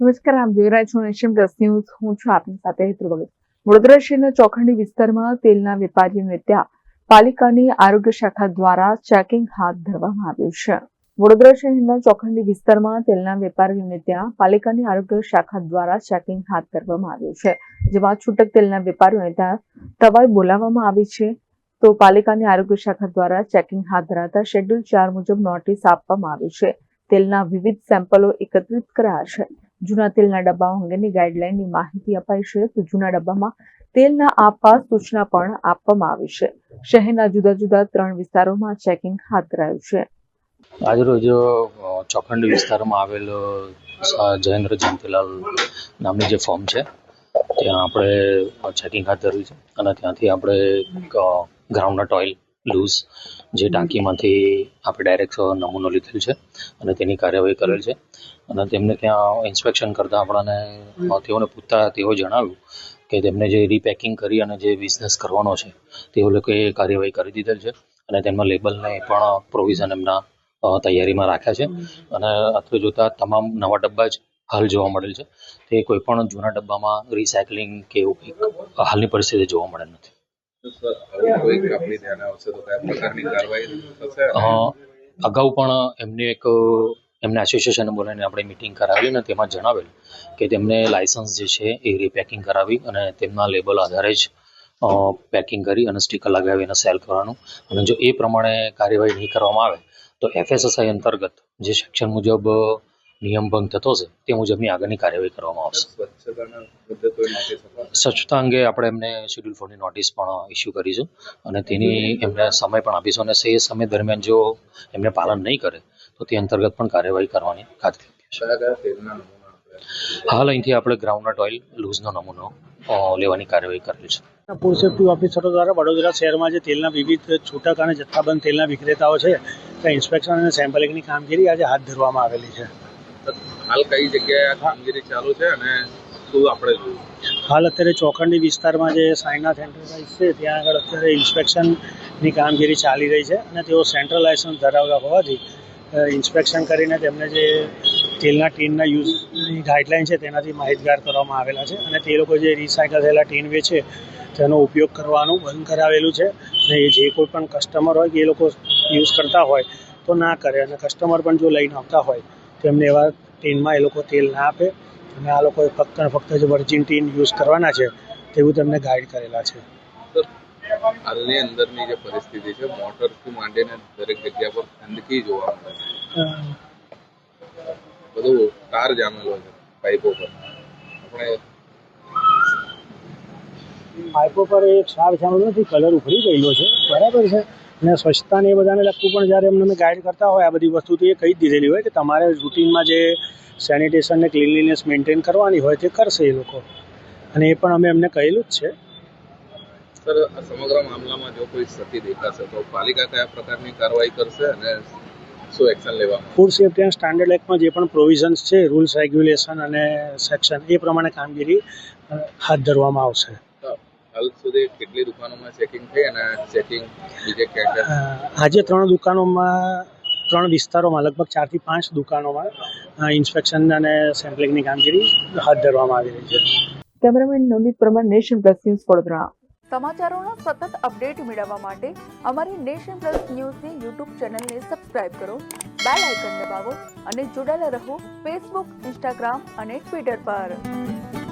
નમસ્કાર આપ જોઈ રહ્યા છો નેશન પ્લસ ન્યૂઝ. હું છું આપની સાથે હેતુ ભગત. વડોદરા શહેરના ચોખંડી વિસ્તારમાં તેલના વેપારીઓને ત્યાં પાલિકાની આરોગ્ય શાખા દ્વારા ચેકિંગ હાથ ધરવામાં આવ્યું છે. વડોદરા શહેરના ચોખંડી વિસ્તારમાં તેલના વેપારીઓને ત્યાં પાલિકાની આરોગ્ય શાખા દ્વારા ચેકિંગ હાથ ધરવામાં આવ્યું છે. જેમાં છૂટક તેલના વેપારીઓને ત્યાં તવાઈ બોલાવવામાં આવી છે. તો પાલિકાની આરોગ્ય શાખા દ્વારા ચેકિંગ હાથ ધરાતા શેડ્યુલ ચાર મુજબ નોટિસ આપવામાં આવી છે. તેલના વિવિધ સેમ્પલો એકત્રિત કરાયા છે. જૂના તેલના ડબ્બાઓ અંગેની ગાઈડલાઈનની માહિતી અપાઈ છે તો જૂના ડબ્બામાં તેલના આપવા સૂચના પણ આપવામાં આવી છે. શહેરના જુદા જુદા ત્રણ વિસ્તારોમાં ચેકિંગ હાથ ધરાયું છે. આજરોજ ચોખંડ વિસ્તારમાં આવેલો જયેન્દ્ર જયંતિલાલ નામની જે ફોર્મ છે, ત્યાં આપણે ચેકિંગ હાથ ધર્યું છે અને ત્યાંથી આપણે ગ્રાઉન્ડનટ ઓઇલ લૂઝ જે ટાંકીમાંથી આપણે ડાયરેક્ટ નમૂનો લીધેલ છે અને તેની કાર્યવાહી કરેલ છે. અને તેમને ત્યાં ઇન્સ્પેક્શન કરતાં આપણને તેઓને પૂછતા, તેઓ જણાવ્યું કે તેમને જે રીપેકિંગ કરી અને જે બિઝનેસ કરવાનો છે, તેઓ લોકોએ કાર્યવાહી કરી દીધેલ છે અને તેમના લેબલને પણ પ્રોવિઝન એમના તૈયારીમાં રાખ્યા છે. અને અત્રે જોતા તમામ નવા ડબ્બા જ હાલ જોવા મળેલ છે. તે કોઈ પણ જૂના ડબ્બામાં રિસાયકલિંગ કે એવું કંઈક હાલની પરિસ્થિતિ જોવા મળેલ નથી. અગાઉ પણ એમને એક, એમને એસોસિએશન બોલાવીને આપણે મિટિંગ કરાવી અને તેમાં જણાવેલ કે તેમને લાયસન્સ જે છે એ રીપેકિંગ કરાવી અને તેમના લેબલ આધારે જ પેકિંગ કરી અને સ્ટીકર લગાવી અને સેલ કરવાનું. અને જો એ પ્રમાણે કાર્યવાહી નહીં કરવામાં આવે તો એફએસએસઆઈ અંતર્ગત જે સેક્શન મુજબ નિયમ ભંગ થતો છે તે મુજબની આગળની કાર્યવાહી કરવામાં આવશે. સ્વચ્છતા અંગે આપણે એમને શેડ્યુલ ફોરની નોટિસ પણ ઇસ્યુ કરીશું અને તેની એમને સમય પણ આપીશું અને એ સમય દરમિયાન જો એમને પાલન નહીં કરે, તો તે અંતર્ગત પણ કાર્યવાહી કરવાની ખાતરી હાલ અહીંથી આપણે ગ્રાઉન્ડનટ ઓઇલ લૂઝનો નમૂનો લેવાની કાર્યવાહી કરેલી છે. સેફ્ટી ઓફિસરો દ્વારા વડોદરા શહેરમાં જે તેલના વિવિધ છૂટક અને જથ્થાબંધ તેલના વિક્રેતાઓ છે, ત્યાં ઇન્સ્પેક્શન અને સેમ્પલિંગની કામગીરી આજે હાથ ધરવામાં આવેલી છે. હાલ કઈ જગ્યાએ કામગીરી ચાલુ છે અને શું આપણે જોયું? હાલ અત્યારે ચોખંડી વિસ્તારમાં જે સાઈનાથ એન્ટરપ્રાઇઝ છે, ત્યાં આગળ અત્યારે ઇન્સ્પેક્શનની કામગીરી ચાલી રહી છે અને તેઓ સેન્ટ્રલ લાયસન્સ ધરાવતા હોવાથી ઇન્સ્પેક્શન કરીને તેમને જે તેલના ટીનના યુઝની ગાઈડલાઇન છે તેનાથી માહિતગાર કરવામાં આવેલા છે અને તે લોકો જે રિસાયકલ થયેલા ટીન વેચે તેનો ઉપયોગ કરવાનું બંધ કરાવેલું છે અને એ જે કોઈ પણ કસ્ટમર હોય કે એ લોકો યુઝ કરતા હોય તો ના કરે અને કસ્ટમર પણ જો લઈને આવતા હોય તો એમને એવા ટીનમાં એ લોકો તેલ ના આપે. અને આ લોકોએ ફક્ત ને ફક્ત જે વર્જિન ટીન યુઝ કરવાના છે તેવું તેમને ગાઈડ કરેલા છે. હાલની અંદરની જે પરિસ્થિતિ છે મોટરથી માંડીને દરેક જગ્યા પર ગંદકી જોવા મળે છે. બધું તાર જામેલો છે પાઇપો પર. આપણે પાઇપો પર એક સાર જામેલો નથી કલર ઉખડી ગયેલો છે. બરાબર છે. અને સ્વચ્છતાને એ બધાને લગતું પણ જ્યારે એમને અમે ગાઈડ કરતા હોય આ બધી વસ્તુ તો એ કહી જ દીધેલી હોય કે તમારે રૂટીનમાં જે સેનિટેશન ને ક્લીનલીનેસ મેન્ટેન કરવાની હોય તે કરશે એ લોકો. અને એ પણ અમે એમને કહેલું જ છે. સર સમગ્ર મામલામાં જો કોઈ સ્થિતિ દેખાશે તો પાલિકા કયા પ્રકારની કાર્યવાહી કરશે અને શું એક્શન લેવામાં ફૂડ સેફ્ટી એન્ડ સ્ટાન્ડર્ડ એક્ટમાં જે પણ પ્રોવિઝન્સ છે રૂલ્સ રેગ્યુલેશન અને સેક્શન એ પ્રમાણે કામગીરી હાથ ધરવામાં આવશે. કેટલી દુકાનોમાં ચેકિંગ થઈ અને ચેકિંગ બીજે ક્યાં આજે ત્રણ દુકાનોમાં ત્રણ વિસ્તારોમાં લગભગ ચારથી પાંચ દુકાનોમાં ઇન્સ્પેક્શન અને સેમ્પલિંગની કામગીરી હાથ ધરવામાં આવી રહી છે. Cameraman Navneet Parmar Nation plus news Vadodara. સમાચારોના સતત અપડેટ મેળવવા માટે અમારી નેશન પ્લસ ન્યૂઝની યુટ્યુબ ચેનલને સબસ્ક્રાઇબ કરો બેલ આઇકન દબાવો અને જોડાયેલા રહો ફેસબુક ઇન્સ્ટાગ્રામ અને ટ્વિટર પર.